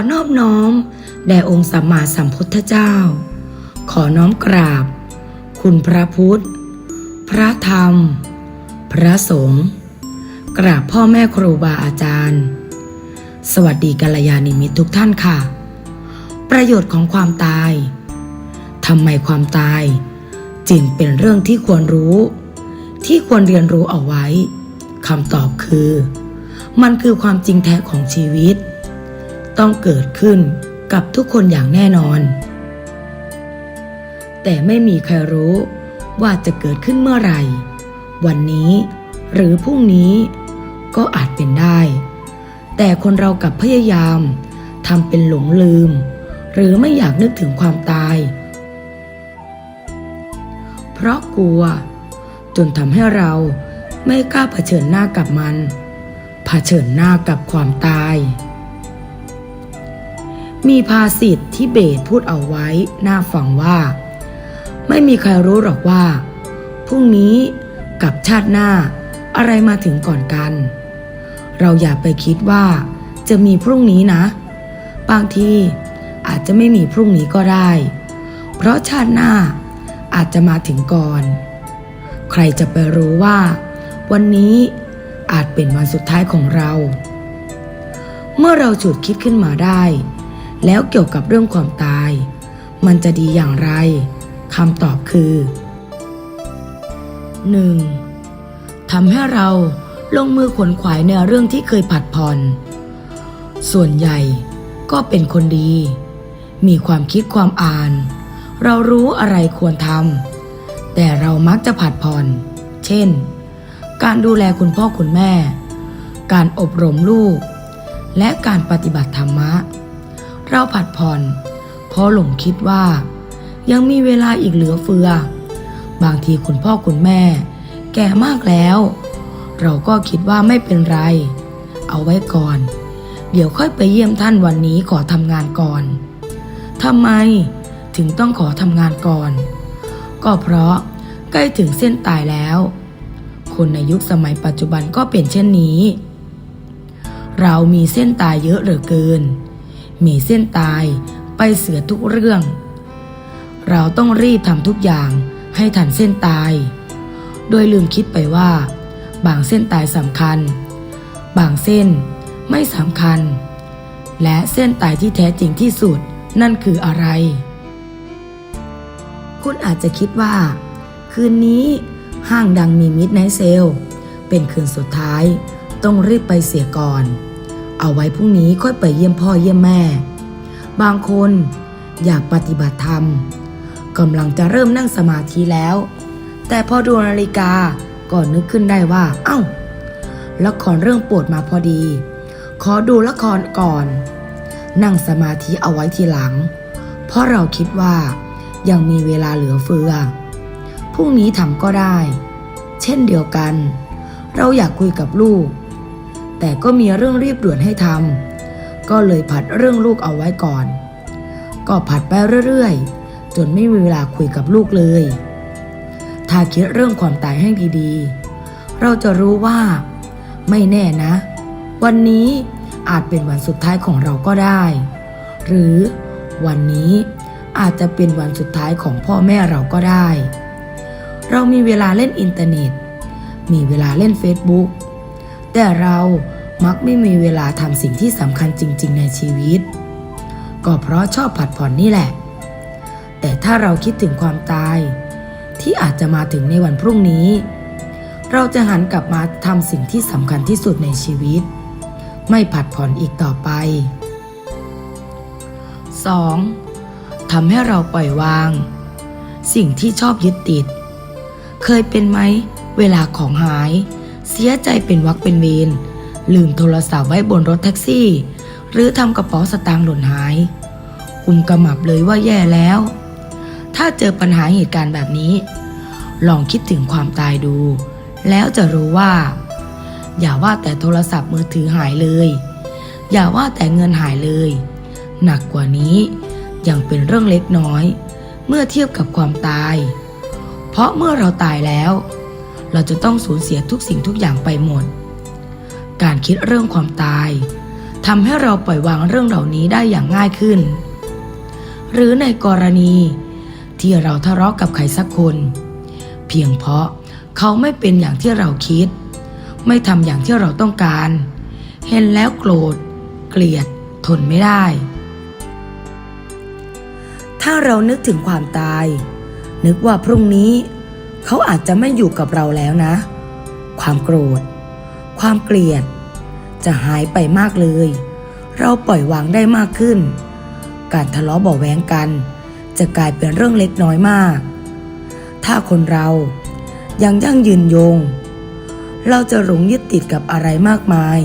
ขอนอบน้อม แด่องค์สัมมาสัมพุทธเจ้า ขอน้อมกราบ คุณพระพุทธ พระธรรม พระสงฆ์กราบพ่อแม่ครูบาอาจารย์ สวัสดีกัลยาณิมิตรทุกท่านค่ะ ประโยชน์ของความตายทำไมความตาย จึงเป็นเรื่องที่ควรรู้ ที่ควรเรียนรู้เอาไว้คำตอบคือ มันคือความจริงแท้ของชีวิต ต้องเกิดขึ้นกับทุกคนอย่างแน่นอน แต่ไม่มีใครรู้ว่าจะเกิดขึ้นเมื่อไหร่ วันนี้หรือพรุ่งนี้ก็อาจเป็นได้ แต่คนเรากลับพยายามทำเป็นหลงลืม หรือไม่อยากนึกถึงความตาย เพราะกลัว จนทำให้เราไม่กล้าเผชิญหน้ากับมัน เผชิญหน้ากับความตาย มีภาษิตที่เบสพูดเอาไว้น่าฟังว่า ไม่มีใครรู้หรอกว่าพรุ่งนี้กับชาติหน้าอะไรมาถึงก่อนกัน เราอย่าไปคิดว่าจะมีพรุ่งนี้นะ บางทีอาจจะไม่มีพรุ่งนี้ก็ได้ เพราะชาติหน้าอาจจะมาถึงก่อน ใครจะไปรู้ว่า วันนี้อาจเป็นวันสุดท้ายของเรา เมื่อเราฉุดคิดขึ้นมาได้ แล้วเกี่ยวกับเรื่องความตาย มันจะดีอย่างไรคำตอบคือ 1. ทำให้เราลงมือขวนขวายในเรื่องที่เคยผัดผ่อน ส่วนใหญ่ก็เป็นคนดี มีความคิดความอ่าน เรารู้อะไรควรทำแต่เรามักจะผัดผ่อน เช่น การดูแลคุณพ่อคุณแม่ การอบรมลูก และการปฏิบัติธรรมะ เราผัดผ่อนเพราะหลงคิดว่า ยังมีเวลาอีกเหลือเฟือ บางทีคุณพ่อคุณแม่ แก่มากแล้ว เราก็คิดว่าไม่เป็นไร เอาไว้ก่อน เดี๋ยวค่อยไปเยี่ยมท่านวันนี้ขอทำงานก่อนทำไมถึงต้องขอทำงานก่อน ก็เพราะใกล้ถึงเส้นตายแล้ว คนในยุคสมัยปัจจุบันก็เป็นเช่นนี้ เรามีเส้นตายเยอะเหลือเกิน มีเส้นตายไปเสือทุกเรื่อง เราต้องรีบทำทุกอย่างให้ทันเส้นตาย โดยลืมคิดไปว่า บางเส้นตายสำคัญ บางเส้นไม่สำคัญ และเส้นตายที่แท้จริงที่สุดนั่นคืออะไร คุณอาจจะคิดว่า คืนนี้ห้างดังมีมิดไนเซล เป็นคืนสุดท้าย ต้องรีบไปเสียก่อน เอาไว้พรุ่งนี้ค่อยไปเยี่ยมพ่อเยี่ยมแม่ บางคนอยากปฏิบัติธรรมกำลังจะเริ่มนั่งสมาธิแล้ว แต่พอดูนาฬิกาก็นึกขึ้นได้ว่า เอ้าละครเรื่องปวดมาพอดี ขอดูละครก่อน นั่งสมาธิเอาไว้ทีหลัง เพราะเราคิดว่ายังมีเวลาเหลือเฟือพรุ่งนี้ทำก็ได้ เช่นเดียวกัน เราอยากคุยกับลูก แต่ก็มีเรื่องรีบด่วนให้ทำก็เลยผัดเรื่องลูกเอาไว้ก่อน ก็ผัดไปเรื่อยๆ จนไม่มีเวลาคุยกับลูกเลย ถ้าคิดเรื่องความตายให้ดีๆ เราจะรู้ว่า ไม่แน่นะ วันนี้อาจเป็นวันสุดท้ายของเราก็ได้ หรือวันนี้อาจจะเป็นวันสุดท้ายของพ่อแม่เราก็ได้ เรามีเวลาเล่นอินเทอร์เน็ต มีเวลาเล่น Facebook แต่เรามักไม่มีเวลาทำสิ่งที่สำคัญจริง ๆ ในชีวิต ก็เพราะชอบผัดผ่อนนี่แหละ แต่ถ้าเราคิดถึงความตาย ที่อาจจะมาถึงในวันพรุ่งนี้ เราจะหันกลับมาทำสิ่งที่สำคัญที่สุดในชีวิต ไม่ผัดผ่อนอีกต่อไป 2. ทำให้เราปล่อยวาง สิ่งที่ชอบยึดติด เคยเป็นไหม เวลาของหาย เสียใจเป็นวักเป็นเวรลืมโทรศัพท์ไว้บนรถแท็กซี่ หรือทำกระเป๋าสตางค์หล่นหาย กุมกระหมับเลยว่าแย่แล้ว ถ้าเจอปัญหาเหตุการณ์แบบนี้ ลองคิดถึงความตายดู แล้วจะรู้ว่า อย่าว่าแต่โทรศัพท์มือถือหายเลย อย่าว่าแต่เงินหายเลย หนักกว่านี้ยังเป็นเรื่องเล็กน้อย เมื่อเทียบกับความตาย เพราะเมื่อเราตายแล้ว เราจะต้องสูญเสียทุกสิ่งทุกอย่างไปหมด การคิดเรื่องความตายทำให้เราปล่อยวางเรื่องเหล่านี้ได้อย่างง่ายขึ้น หรือในกรณี ที่เราทะเลาะกับใครสักคน เพียงเพราะเขาไม่เป็นอย่างที่เราคิด ไม่ทำอย่างที่เราต้องการ เห็นแล้วโกรธ เกลียด ทนไม่ได้ ถ้าเรานึกถึงความตาย นึกว่าพรุ่งนี้ เขาอาจจะไม่อยู่กับเราแล้วนะ ความโกรธ ความเกลียด จะหายไปมากเลย เราปล่อยวางได้มากขึ้น การทะเลาะเบาแวงกัน จะกลายเป็นเรื่องเล็กน้อยมาก ถ้าคนเรายังยั่งยืนยง เราจะหลงยึดติดกับอะไรมากมาย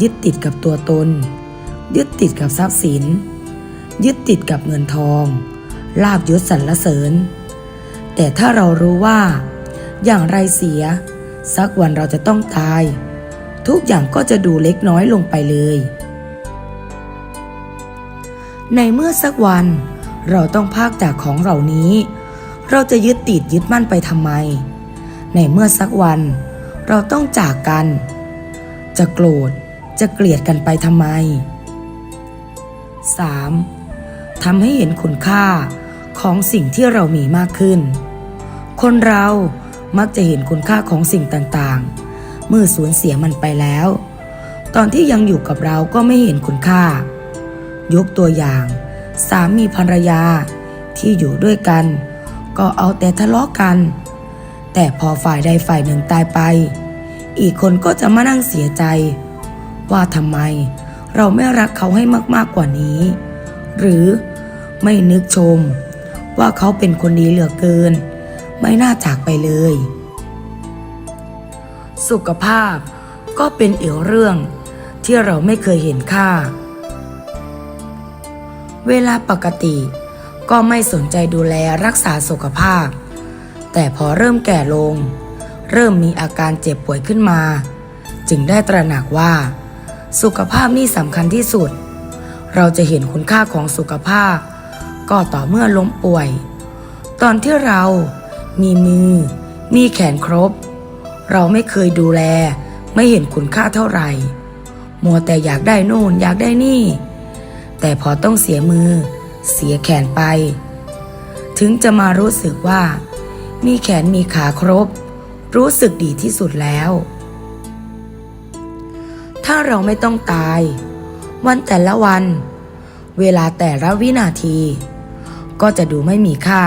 ยึดติดกับตัวตน ยึดติดกับทรัพย์สิน ยึดติดกับเงินทอง ลาบยศสรรเสริญ แต่ถ้าเรารู้ว่า อย่างไรเสีย สักวันเราจะต้องตาย ทุกอย่างก็จะดูเล็กน้อยลงไปเลย ในเมื่อสักวัน เราต้องพากจากของเหล่านี้ เราจะยึดติดยึดมั่นไปทำไม ในเมื่อสักวัน เราต้องจากกัน จะโกรธจะเกลียดกันไปทำไม 3. ทำให้เห็นคุณค่าของสิ่งที่เรามีมากขึ้น คนเรามักจะเห็นคุณค่าของสิ่งต่างๆ เมื่อสูญเสียมันไปแล้ว ตอนที่ยังอยู่กับเราก็ไม่เห็นคุณค่า ยกตัวอย่าง สามีภรรยาที่อยู่ด้วยกัน ก็เอาแต่ทะเลาะกัน แต่พอฝ่ายใดฝ่ายหนึ่งตายไป อีกคนก็จะมานั่งเสียใจ ว่าทำไมเราไม่รักเขาให้มากๆกว่านี้ หรือไม่นึกชม ว่าเขาเป็นคนดีเหลือเกิน ไม่น่าจากไปเลย สุขภาพก็เป็นเอีกเรื่องที่เราไม่เคยเห็นค่า เวลาปกติก็ไม่สนใจดูแลรักษาสุขภาพ แต่พอเริ่มแก่ลง เริ่มมีอาการเจ็บป่วยขึ้นมา จึงได้ตระหนักว่า สุขภาพนี่สำคัญที่สุด เราจะเห็นคุณค่าของสุขภาพ ก็ต่อเมื่อล้มป่วย ตอนที่เรา มีมือ มีแขนครบ เราไม่เคยดูแล ไม่เห็นคุณค่าเท่าไหร่ มัวแต่อยากได้โน่นอยากได้นี่ แต่พอต้องเสียมือ เสียแขนไป ถึงจะมารู้สึกว่า มีแขนมีขาครบ รู้สึกดีที่สุดแล้ว ถ้าเราไม่ต้องตาย วันแต่ละวัน เวลาแต่ละวินาที ก็จะดูไม่มีค่า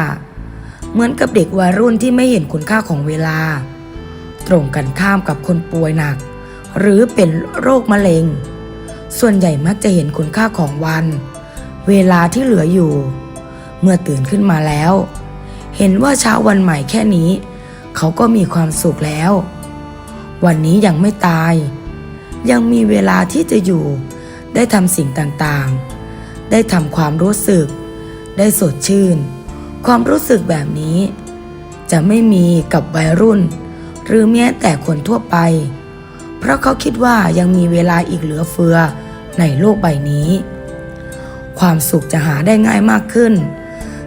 เหมือนกับเด็กวัยรุ่นที่ไม่เห็นคุณค่าของเวลา ตรงกันข้ามกับคนป่วยหนัก หรือเป็นโรคมะเร็ง ส่วนใหญ่มักจะเห็นคุณค่าของวัน เวลาที่เหลืออยู่ เมื่อตื่นขึ้นมาแล้ว เห็นว่าเช้าวันใหม่แค่นี้ เขาก็มีความสุขแล้ว วันนี้ยังไม่ตาย ยังมีเวลาที่จะอยู่ ได้ทำสิ่งต่างๆ ได้ทำความรู้สึก ได้สดชื่น ความรู้สึกแบบนี้ จะไม่มีกับวัยรุ่น หรือแม้แต่คนทั่วไป เพราะเขาคิดว่ายังมีเวลาอีกเหลือเฟือในโลกใบนี้ ความสุขจะหาได้ง่ายมากขึ้น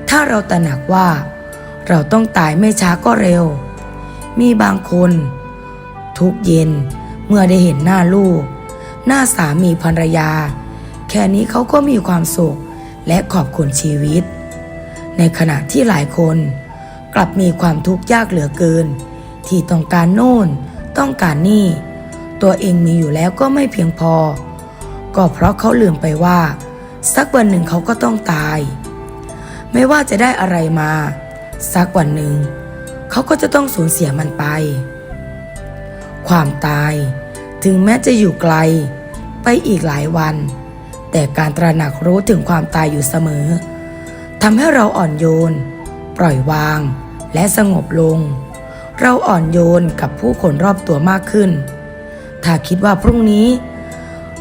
ถ้าเราตระหนักว่า เราต้องตายไม่ช้าก็เร็ว มีบางคน ทุกเย็นเมื่อได้เห็นหน้าลูก หน้าสามีภรรยา แค่นี้เขาก็มีความสุขและขอบคุณชีวิต ในขณะที่หลายคน กลับมีความทุกข์ยากเหลือเกิน ที่ต้องการโน่น ต้องการนี่ ตัวเองมีอยู่แล้วก็ไม่เพียงพอ ก็เพราะเขาลืมไปว่า สักวันหนึ่งเขาก็ต้องตาย ไม่ว่าจะได้อะไรมา สักวันหนึ่ง เขาก็จะต้องสูญเสียมันไป ความตายถึงแม้จะอยู่ไกล ไปอีกหลายวัน แต่การตระหนักรู้ถึงความตายอยู่เสมอ ทำให้เราอ่อนโยน ปล่อยวาง และสงบลง เราอ่อนโยนกับผู้คนรอบตัวมากขึ้น ถ้าคิดว่าพรุ่งนี้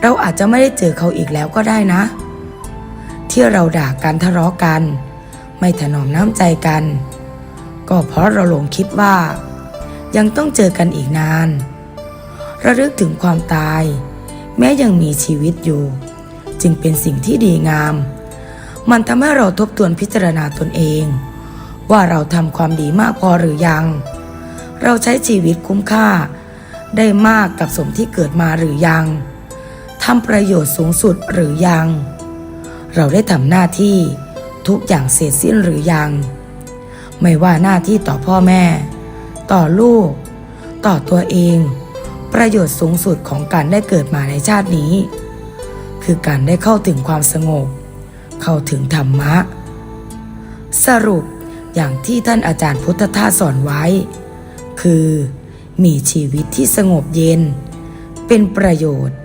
เราอาจจะไม่ได้เจอเขาอีกแล้วก็ได้นะ ที่เราด่ากันทะเลาะกัน ไม่ถนอมน้ำใจกัน ก็เพราะเราหลงคิดว่า ยังต้องเจอกันอีกนาน ระลึกถึงความตาย แม้ยังมีชีวิตอยู่ จึงเป็นสิ่งที่ดีงาม มันทำให้เราทบทวนพิจารณาตนเอง ว่าเราทำความดีมากพอหรือยัง เราใช้ชีวิตคุ้มค่า ได้มากกับสมที่เกิดมาหรือยังทำประโยชน์สูงสุดหรือยัง เราได้ทำหน้าที่ทุกอย่างเสร็จสิ้นหรือยัง ไม่ว่าหน้าที่ต่อพ่อแม่ ต่อลูก ต่อตัวเอง ประโยชน์สูงสุดของการได้เกิดมาในชาตินี้ คือการได้เข้าถึงความสงบ เข้าถึงธรรมะ สรุปอย่างที่ท่านอาจารย์พุทธทาสสอนไว้ คือ มีชีวิตที่สงบเย็น เป็นประโยชน์